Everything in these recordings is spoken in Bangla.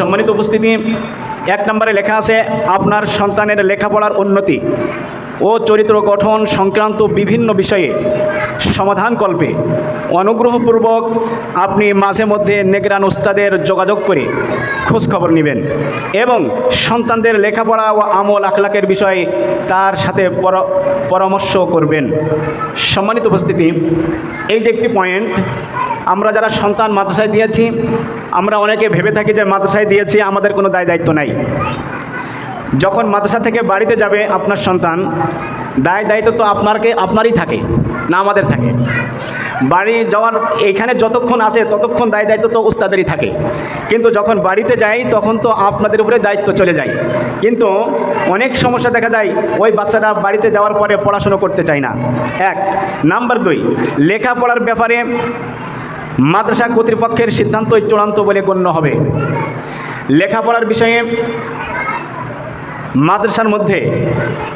সম্মানিত উপস্থিতি, এক নম্বরে লেখা আছে, আপনার সন্তানের লেখাপড়ার উন্নতি ও চরিত্র গঠন সংক্রান্ত বিভিন্ন বিষয়ে সমাধানকল্পে অনুগ্রহপূর্বক আপনি মাঝে মধ্যে নেগরান উস্তাদের যোগাযোগ করে খোঁজখবর নেবেন এবং সন্তানদের লেখাপড়া ও আমল আখলাকের বিষয়ে তার সাথে পর- পরামর্শ করবেন। সম্মানিত উপস্থিতি, এই যে একটি পয়েন্ট আমরা যারা সন্তান মাদ্রাসায় দিয়েছি, আমরা অনেকে ভেবে থাকি যে মাদ্রাসায় দিয়েছি, আমাদের কোনো দায় দায়িত্ব নাই। যখন মাদ্রাসা থেকে বাড়িতে যাবে আপনার সন্তান, দায় দায়িত্ব তো আপনারকে, আপনারই থাকে, না আমাদের থাকে। বাড়ি যাওয়ার, এখানে যতক্ষণ আসে, ততক্ষণ দায় দায়িত্ব তো উস্তাদেরই থাকে। কিন্তু যখন বাড়িতে যাই, তখন তো আপনাদের উপরে দায়িত্ব চলে যায়। কিন্তু অনেক সমস্যা দেখা যায়, ওই বাচ্চারা বাড়িতে যাওয়ার পরে পড়াশুনো করতে চায় না। এক, নাম্বার দুই, লেখাপড়ার ব্যাপারে মাদ্রাসা কর্তৃপক্ষের সিদ্ধান্তই চূড়ান্ত বলে গণ্য হবে। লেখাপড়ার বিষয়ে মাদ্রাসার মধ্যে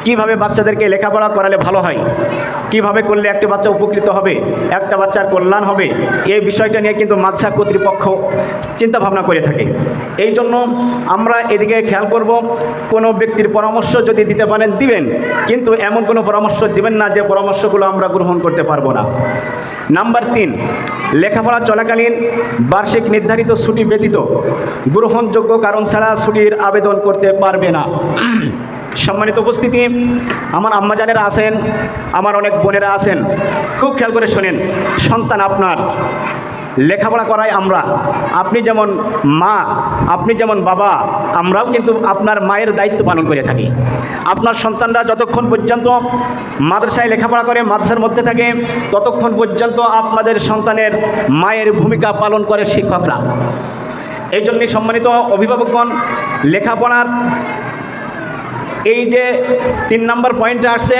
কীভাবে বাচ্চাদেরকে লেখাপড়া করালে ভালো হয়, কীভাবে করলে একটা বাচ্চা উপকৃত হবে, একটা বাচ্চার কল্যাণ হবে, এই বিষয়টা নিয়ে কিন্তু মাদ্রাসা কর্তৃপক্ষ চিন্তা ভাবনা করে থাকে। এই জন্য আমরা এদিকে খেয়াল করব, কোনো ব্যক্তির পরামর্শ যদি দিতে পারেন, দিবেন। কিন্তু এমন কোনো পরামর্শ দিবেন না যে পরামর্শগুলো আমরা গ্রহণ করতে পারব না। নাম্বার তিন, লেখাপড়া চলাকালীন বার্ষিক নির্ধারিত ছুটি ব্যতীত গ্রহণযোগ্য কারণ ছাড়া ছুটির আবেদন করতে পারবে না। সম্মানিত উপস্থিতি, আমার আম্মাজানেরা আছেন, আমার অনেক বোনেরা আছেন। খুব খেয়াল করে শোনেন, সন্তান আপনার। লেখাপড়া করাই আমরা। আপনি যেমন মা, আপনি যেমন বাবা, আমরাও কিন্তু আপনার মায়ের দায়িত্ব পালন করে থাকি। আপনার সন্তানরা যতক্ষণ পর্যন্ত মাদ্রাসায় লেখাপড়া করে, মাদ্রাসার মধ্যে থাকে, ততক্ষণ পর্যন্ত আপনাদের সন্তানের মায়ের ভূমিকা পালন করে শিক্ষকরা। এই জন্যে সম্মানিত অভিভাবকগণ, লেখাপড়ার এই যে তিন নম্বর পয়েন্টে আসছে,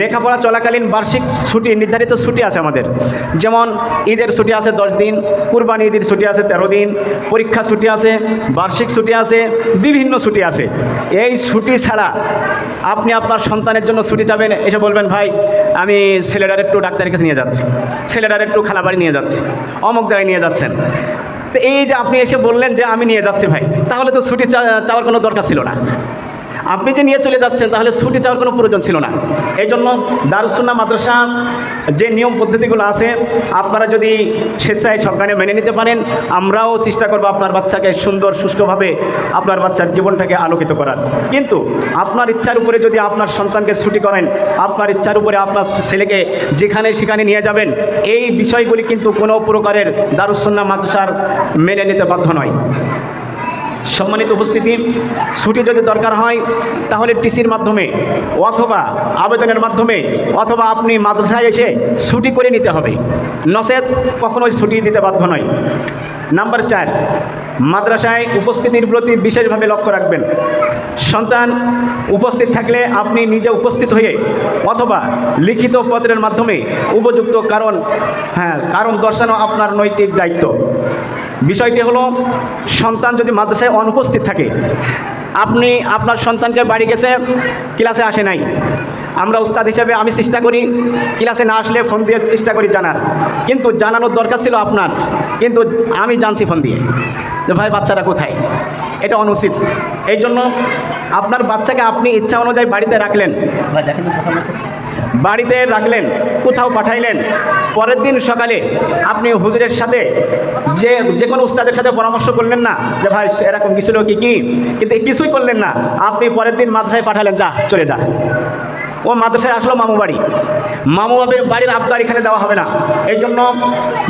লেখাপড়া চলাকালীন বার্ষিক ছুটি, নির্ধারিত ছুটি আছে আমাদের। যেমন ঈদের ছুটি আছে দশ দিন, কুরবানি ঈদের ছুটি আছে তেরো দিন, পরীক্ষা ছুটি আছে, বার্ষিক ছুটি আছে, বিভিন্ন ছুটি আছে। এই ছুটি ছাড়া আপনি আপনার সন্তানের জন্য ছুটি যাবেন এসে বলবেন, ভাই, আমি ছেলেটার একটু ডাক্তারের কাছে নিয়ে যাচ্ছি। ছেলেটার একটু খালাবাড়ি নিয়ে যাচ্ছি। অমুক জায়গায় নিয়ে যাচ্ছেন। তো এই যে আপনি এসে বললেন যে, আমি নিয়ে যাচ্ছি, ভাই। তাহলে তো ছুটি চাওয়ার কোনো দরকার ছিল না। আপনি যে নিয়ে চলে যাচ্ছেন, তাহলে ছুটি চাওয়ার কোনো প্রয়োজন ছিল না। এই জন্য দারুসুন্না মাদ্রাসা যে নিয়ম পদ্ধতিগুলো আছে, আপনারা যদি স্বেচ্ছায় সরকারে মেনে নিতে পারেন, আমরাও চেষ্টা করব আপনার বাচ্চাকে সুন্দর, সুষ্ঠুভাবে আপনার বাচ্চার জীবনটাকে আলোকিত করার। কিন্তু আপনার ইচ্ছার উপরে যদি আপনার সন্তানকে ছুটি করেন, আপনার ইচ্ছার উপরে আপনার ছেলেকে যেখানে সেখানে নিয়ে যাবেন, এই বিষয়গুলি কিন্তু কোনো প্রকারের দারুসুন্না মাদ্রাসার মেনে নিতে বাধ্য নয়। সম্মানিত উপস্থিতি, ছুটি যদি দরকার হয়, তাহলে টিসির মাধ্যমে অথবা আবেদনের মাধ্যমে অথবা আপনি মাদ্রাসায় এসে ছুটি করে নিতে হবে। নসেদ কখনোই ছুটি দিতে বাধ্য নয়। নাম্বার চার, মাদ্রাসায় উপস্থিতির প্রতি বিশেষভাবে লক্ষ্য রাখবেন। সন্তান উপস্থিত থাকলে আপনি নিজে উপস্থিত হয়ে অথবা লিখিত পত্রের মাধ্যমে উপযুক্ত কারণ হ্যাঁ কারণ দর্শানো আপনার নৈতিক দায়িত্ব। বিষয়টি হলো, সন্তান যদি মাদ্রাসায় অনুপস্থিত থাকে, আপনি আপনার সন্তানকে বাড়ি গেছে, ক্লাসে আসে নাই। আমরা উস্তাদ হিসেবে আমি চেষ্টা করি, ক্লাসে না আসলে ফোন দিয়ে চেষ্টা করি জানার। কিন্তু জানানোর দরকার ছিল আপনার, কিন্তু আমি জানছি ফোন দিয়ে যে, ভাই, বাচ্চারা কোথায়? এটা অনুচিত। এই জন্য আপনার বাচ্চাকে আপনি ইচ্ছা অনুযায়ী বাড়িতে রাখলেন। ভাই, দেখেন বাড়িতে রাখলেন, কোথাও পাঠাইলেন। পরের দিন সকালে আপনি হুজুরের সাথে যে যে কোনো উস্তাদের সাথে পরামর্শ করলেন না, যে ভাই এরকম কিছু কি কি? কিন্তু কিছুই করলেন না। আপনি পরের দিন মাদ্রাসায় পাঠালেন, যা, চলে যা। ও মাদ্রাসায় আসলো মামু বাড়ি। মামু বাড়ির আবদার এখানে দেওয়া হবে না। এই জন্য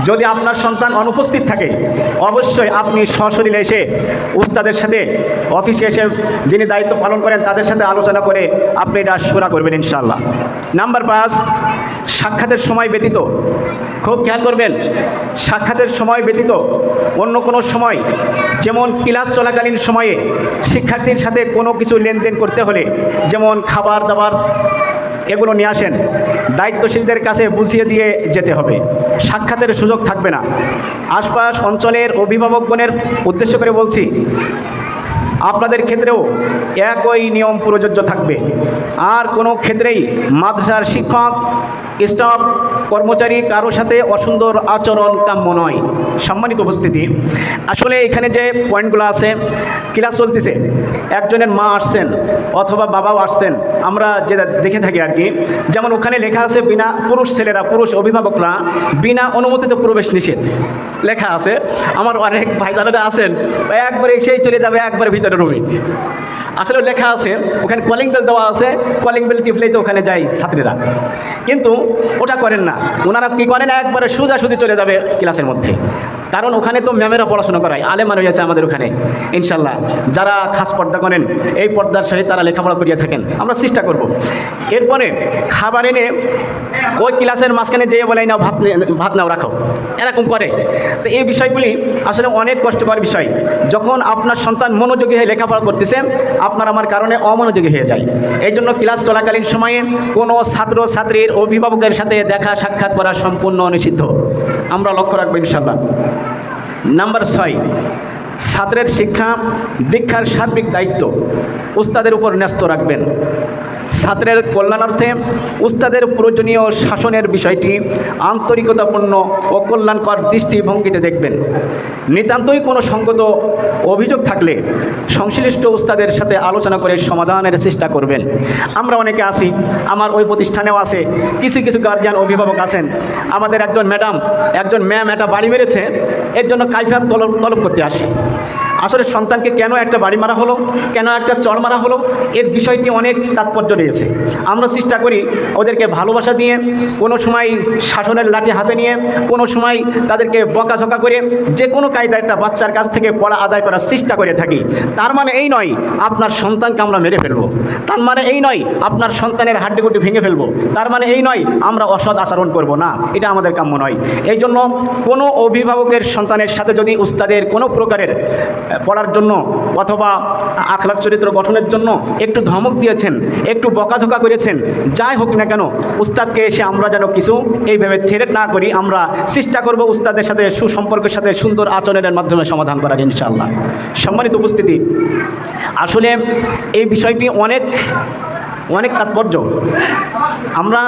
যদি আপনার সন্তান অনুপস্থিত থাকে, অবশ্যই আপনি সশরীরে এসে উস্তাদের সাথে অফিসে এসে যিনি দায়িত্ব পালন করেন, তাদের সাথে আলোচনা করে আপনি এটা সুরা করবেন ইনশাল্লাহ নাম্বার পাঁচ সাক্ষাতের সময় ব্যতীত। খুব খেয়াল করবেন, সাক্ষাতের সময় ব্যতীত অন্য কোনো সময়, যেমন ক্লাস চলাকালীন সময়ে শিক্ষার্থীর সাথে কোনো কিছু লেনদেন করতে হলে, যেমন খাবার দাবার এগুলো নিয়ে আসেন, দায়িত্বশীলদের কাছে বুঝিয়ে দিয়ে যেতে হবে। সাক্ষাতের সুযোগ থাকবে না। আশপাশ অঞ্চলের অভিভাবকগণের উদ্দেশ্য করে বলছি আপনাদের ক্ষেত্রেও একই নিয়ম প্রযোজ্য থাকবে। আর কোনো ক্ষেত্রেই মাদ্রাসার শিক্ষক, স্টাফ, কর্মচারী কারও সাথে অসুন্দর আচরণ কাম্য নয়। সম্মানিত উপস্থিতি, আসলে এখানে যে পয়েন্টগুলো আছে, ক্লাস চলতেছে, একজনের মা আসছেন অথবা বাবাও আসছেন, আমরা যেটা দেখে থাকি আর কি, যেমন ওখানে লেখা আছে, বিনা পুরুষ ছেলেরা, পুরুষ অভিভাবকরা বিনা অনুমতিতে প্রবেশ নিষেধ। লেখা আছে, আমার অনেক ভাইজানেরা আছেন, একবারে এসেই চলে যাবে, একবার ভিতরে। রুমে। আসলে লেখা আছে, ওখানে কলিং বেল দেওয়া আছে কলিং বেল টিপলেই তো ওখানে যায় ছাত্রীরা। কিন্তু ওটা করেন না। ওনারা কী করেন? একবারে সোজাসুজি চলে যাবে ক্লাসের মধ্যে। কারণ ওখানে তো ম্যামেরা পড়াশোনা করায় আলেমান রয়েছে আমাদের ওখানে, ইনশাল্লাহ। যারা খাস পর্দা করেন, এই পর্দার সহিত তারা লেখাপড়া করিয়ে থাকেন, আমরা চেষ্টা করব। এরপরে খাবার এনে ওই ক্লাসের মাঝখানে যেয়ে বলে নাও, ভাত ভাত নাও, রাখো। এরকম করে। তো এই বিষয়গুলি আসলে অনেক কষ্টকর বিষয়। যখন আপনার সন্তান মনোযোগী হয়ে লেখাপড়া করতেছে, আপনার আমার কারণে অমনোযোগী হয়ে যায়। এই জন্য ক্লাস চলাকালীন সময়ে কোনো ছাত্র ছাত্রীর অভিভাবকের সাথে দেখা সাক্ষাৎ করা সম্পূর্ণ নিষিদ্ধ আমরা লক্ষ্য রাখব ইনশাল্লাহ নাম্বার ছয়, ছাত্রের শিক্ষা, দীক্ষার সার্বিক দায়িত্ব উস্তাদের উপর ন্যস্ত রাখবেন। ছাত্রের কল্যাণার্থে উস্তাদের প্রয়োজনীয় শাসনের বিষয়টি আন্তরিকতাপূর্ণ ও কল্যাণকর দৃষ্টিভঙ্গিতে দেখবেন। নিতান্তই কোনো সঙ্গত অভিযোগ থাকলে সংশ্লিষ্ট উস্তাদের সাথে আলোচনা করে সমাধানের চেষ্টা করবেন। আমরা অনেকে আসি আমার ওই প্রতিষ্ঠানেও আছে, কিছু কিছু গার্জিয়ান অভিভাবক আছেন। আমাদের একজন ম্যাডাম, একজন ম্যাম একটা বাড়ি মেরেছে, এর জন্য কাইফিয়াত তলব তলব করতে আসে। আসলে সন্তানকে কেন একটা বাড়ি মারা হলো? কেন একটা চড় মারা হলো? এর বিষয়টি অনেক তাৎপর্য রয়েছে। আমরা চেষ্টা করি ওদেরকে ভালোবাসা দিয়ে, কোনো সময় শাসনের লাঠি হাতে নিয়ে, কোনো সময় তাদেরকে বকাঝকা করে যে কোনো কায়দা একটা বাচ্চার কাছ থেকে পড়া আদায় করার চেষ্টা করে থাকি। তার মানে এই নয়, আপনার সন্তানকে আমরা মেরে ফেলব। তার মানে এই নয়, আপনার সন্তানের হাড্ডিগুটি ভেঙে ফেলব। তার মানে এই নয়, আমরা অসৎ আচরণ করব না। এটা আমাদের কাম্য নয়। এই জন্য কোনো অভিভাবকের সন্তানের সাথে যদি উস্তাদের কোনো প্রকারের পড়ার জন্য অথবা আখলাক চরিত্র গঠনের জন্য একটু ধমক দিয়েছেন, একটু বকাঝোকা করেছেন, যাই হোক না কেন, উস্তাদকে এসে আমরা যেন কিছু এইভাবে থ্রেট না করি, আমরা চেষ্টা করব উস্তাদের সাথে সুসম্পর্কের সাথে সুন্দর আচরণের মাধ্যমে সমাধান করার ইনশাআল্লাহ। সম্মানিত উপস্থিতি, আসলে এই বিষয়টি অনেক অনেক তাৎপর্য। আমরা,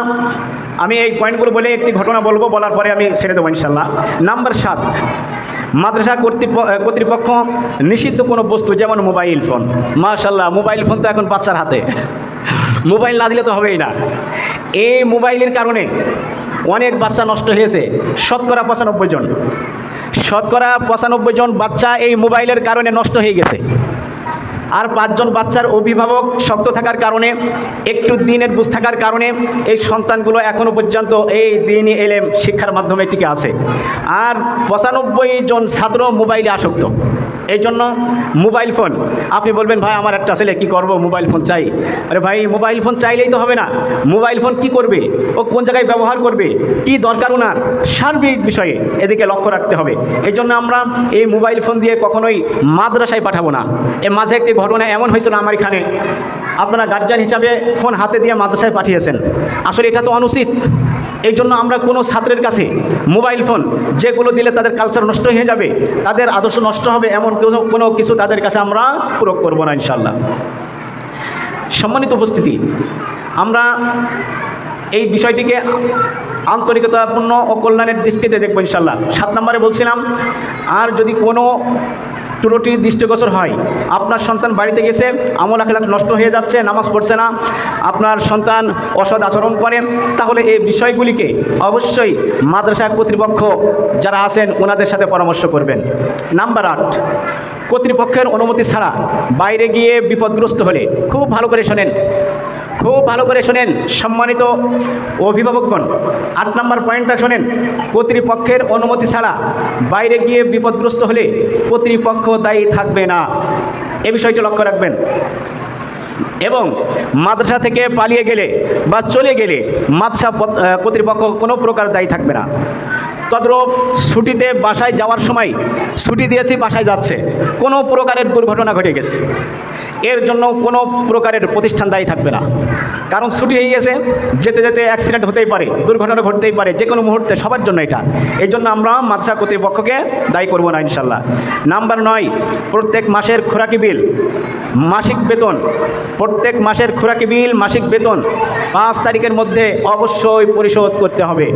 আমি এই পয়েন্টগুলো বলে একটি ঘটনা বলব, বলার পরে আমি ছেড়ে দেবো ইনশাল্লাহ নাম্বার সাত মাদ্রাসা কর্তৃপ- কর্তৃপক্ষ নিষিদ্ধ কোনো বস্তু, যেমন মোবাইল ফোন। মাশাল্লাহ মোবাইল ফোন তো এখন বাচ্চার হাতে। মোবাইল না দিলে তো হবেই না। এই মোবাইলের কারণে অনেক বাচ্চা নষ্ট হয়েছে। শতকরা পঁচানব্বই জন। শতকরা পঁচানব্বই জন বাচ্চা এই মোবাইলের কারণে নষ্ট হয়ে গেছে। আর পাঁচজন বাচ্চার অভিভাবক শক্ত থাকার কারণে, একটু দিনের বুঝ থাকার কারণে এই সন্তানগুলো এখনও পর্যন্ত এই দিনই এলেম শিক্ষার মাধ্যমে টিকে আছে। আর পঁচানব্বই জন ছাত্র মোবাইলে আসক্ত। এই জন্য মোবাইল ফোন, আপনি বলবেন, ভাই, আমার একটা ছেলে, কী করব? মোবাইল ফোন চাই। আরে ভাই, মোবাইল ফোন চাইলেই তো হবে না। মোবাইল ফোন কি করবে? ও কোন জায়গায় ব্যবহার করবে? কি দরকার ওনার? সার্বিক বিষয়ে এদিকে লক্ষ্য রাখতে হবে। এই জন্য আমরা এই মোবাইল ফোন দিয়ে কখনোই মাদ্রাসায় পাঠাবো না। এর মাঝে একটি ঘটনা এমন হয়েছিল আমার এখানে। আপনারা গার্জিয়ান হিসাবে ফোন হাতে দিয়ে মাদ্রাসায় পাঠিয়েছেন। আসলে এটা তো অনুচিত। এই জন্য আমরা কোনো ছাত্রের কাছে মোবাইল ফোন যেগুলো দিলে তাদের কালচার নষ্ট হয়ে যাবে, তাদের আদর্শ নষ্ট হবে এমন কোনো কোনো কিছু তাদের কাছে আমরা প্রয়োগ করব না ইনশাল্লাহ সম্মানিত উপস্থিতি, আমরা এই বিষয়টিকে আন্তরিকতাপূর্ণ ও কল্যাণের দৃষ্টিতে দেখব ইনশাল্লাহ সাত নম্বরে বলছিলাম, আর যদি কোনো ত্রুটি দৃষ্টিগোচর হয়। আপনার সন্তান বাড়িতে গেছে, আমল আখলাখ নষ্ট হয়ে যাচ্ছে, নামাজ পড়ছে না, আপনার সন্তান অসৎ আচরণ করে, তাহলে এই বিষয়গুলিকে অবশ্যই মাদ্রাসা কর্তৃপক্ষ যারা আছেন, ওনাদের সাথে পরামর্শ করবেন। নাম্বার আট, কর্তৃপক্ষের অনুমতি ছাড়া বাইরে গিয়ে বিপদগ্রস্ত হলে খুব ভালো করে শোনেন। খুব ভালো করে শোনেন সম্মানিত অভিভাবকগণ। আট নম্বর পয়েন্টটা শোনেন, কর্তৃপক্ষের অনুমতি ছাড়া বাইরে গিয়ে বিপদগ্রস্ত হলে কর্তৃপক্ষ দায়ী থাকবে না। এ বিষয়টি লক্ষ্য রাখবেন। এবং মাদ্রাসা থেকে পালিয়ে গেলে বা চলে গেলে মাদ্রাসা কর্তৃপক্ষ কোনো প্রকার দায়ী থাকবে না। তদ্রূপ ছুটিতে বাসায় যাওয়ার সময় ছুটি দিয়েছি, বাসায় যাচ্ছে। কোনো প্রকারের দুর্ঘটনা ঘটে গেছে। এর জন্য কোনো প্রকারের প্রতিষ্ঠান দায়ী থাকবে না। কারণ ছুটি হয়ে গেছে, যেতে যেতে অ্যাক্সিডেন্ট হতেই পারে, দুর্ঘটনা ঘটতেই পারে যে কোনো মুহূর্তে সবার জন্য এটা। এই জন্য আমরা মাদ্রাসা কর্তৃপক্ষকে দায়ী করব না ইনশাল্লাহ নাম্বার নয়, প্রত্যেক মাসের খোরাকি বিল, মাসিক বেতন, প্রত্যেক মাসের খোরাকি বিল, মাসিক বেতন পাঁচ তারিখের মধ্যে অবশ্যই পরিশোধ করতে হবে।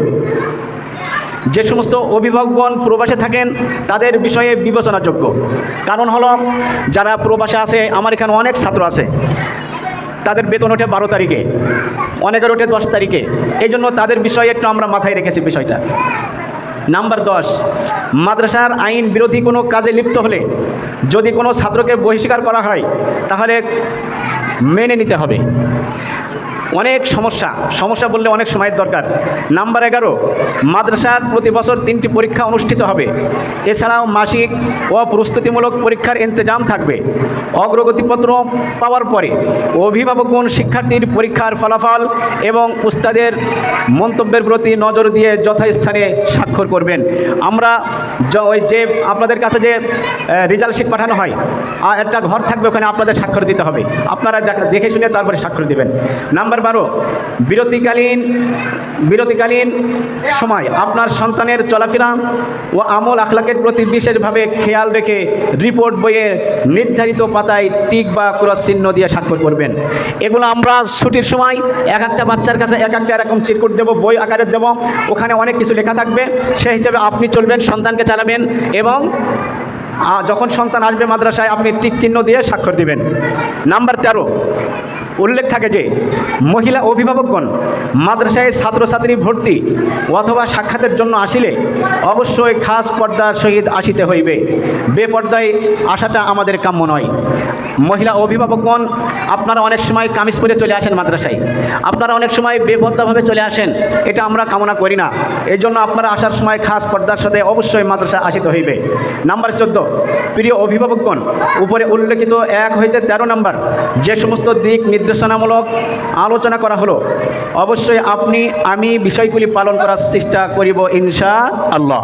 যে সমস্ত অভিভাবকগণ প্রবাসে থাকেন, তাদের বিষয়ে বিবেচনাযোগ্য। কারণ হলো, যারা প্রবাসে আছে, আমার এখানে অনেক ছাত্র আছে। তাদের বেতন ওঠে বারো তারিখে, অনেকের ওঠে দশ তারিখে। এই জন্য তাদের বিষয়ে একটু আমরা মাথায় রেখেছি বিষয়টা। নাম্বার দশ, মাদ্রাসার আইন বিরোধী কোনো কাজে লিপ্ত হলে যদি কোনো ছাত্রকে বহিষ্কার করা হয়, তাহলে মেনে নিতে হবে। অনেক সমস্যা। সমস্যা বললে অনেক সময়ের দরকার। নাম্বার এগারো, মাদ্রাসার প্রতি বছর তিনটি পরীক্ষা অনুষ্ঠিত হবে। এছাড়াও মাসিক ও প্রস্তুতিমূলক পরীক্ষার ইন্তজাম থাকবে। অগ্রগতিপত্র পাওয়ার পরে অভিভাবকগণ শিক্ষার্থীর পরীক্ষার ফলাফল এবং উস্তাদের মন্তব্যের প্রতি নজর দিয়ে যথাস্থানে স্বাক্ষর করবেন। আমরা ওই যে আপনাদের কাছে যে রেজাল্ট শিট পাঠানো হয় আর একটা ঘর থাকবে ওখানে আপনাদের স্বাক্ষর দিতে হবে। আপনারা দেখা- শুনে তারপরে স্বাক্ষর দেবেন। নাম্বার বারো। বিরতিকালীন বিরতিকালীন সময়। আপনার সন্তানের চলাফেরা ও আমল আখলাকের প্রতি বিশেষভাবে খেয়াল রেখে রিপোর্ট বইয়ে নির্ধারিত পাতায় টিক বা ক্রস চিহ্ন দিয়ে স্বাক্ষর করবেন। এগুলো আমরা ছুটির সময় এক একটা বাচ্চার কাছে এক একটা এরকম চিরকুট দেবো, বই আকারে দেবো। ওখানে অনেক কিছু লেখা থাকবে। সেই হিসেবে আপনি চলবেন, সন্তানকে চালাবেন এবং যখন সন্তান আসবে মাদ্রাসায় আপনি টিক চিহ্ন দিয়ে স্বাক্ষর দিবেন। নাম্বার তেরো। উল্লেখ থাকে যে মহিলা অভিভাবকগণ মাদ্রাসায় ছাত্রছাত্রী ভর্তি অথবা সাক্ষাতের জন্য আসিলে অবশ্যই খাস পর্দার সহিত আসিতে হইবে। বেপর্দায় আসাটা আমাদের কাম্য নয়। মহিলা অভিভাবকগণ, আপনারা অনেক সময় কামিজ পরে চলে আসেন মাদ্রাসায়। আপনারা অনেক সময় বেপর্দাভাবে চলে আসেন, এটা আমরা কামনা করি না। এই জন্য আপনারা আসার সময় খাস পর্দার সাথে অবশ্যই মাদ্রাসা আসিতে হইবে। নাম্বার চোদ্দ, প্রিয় অভিভাবকগণ, উপরে উল্লেখিত এক হইতে তেরো নাম্বার যে সমস্ত দিক নির্দেশনামূলক আলোচনা করা হলো। অবশ্যই আপনি, আমি বিষয়গুলি পালন করার চেষ্টা করিব ইনশা আল্লাহ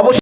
অবশ্যই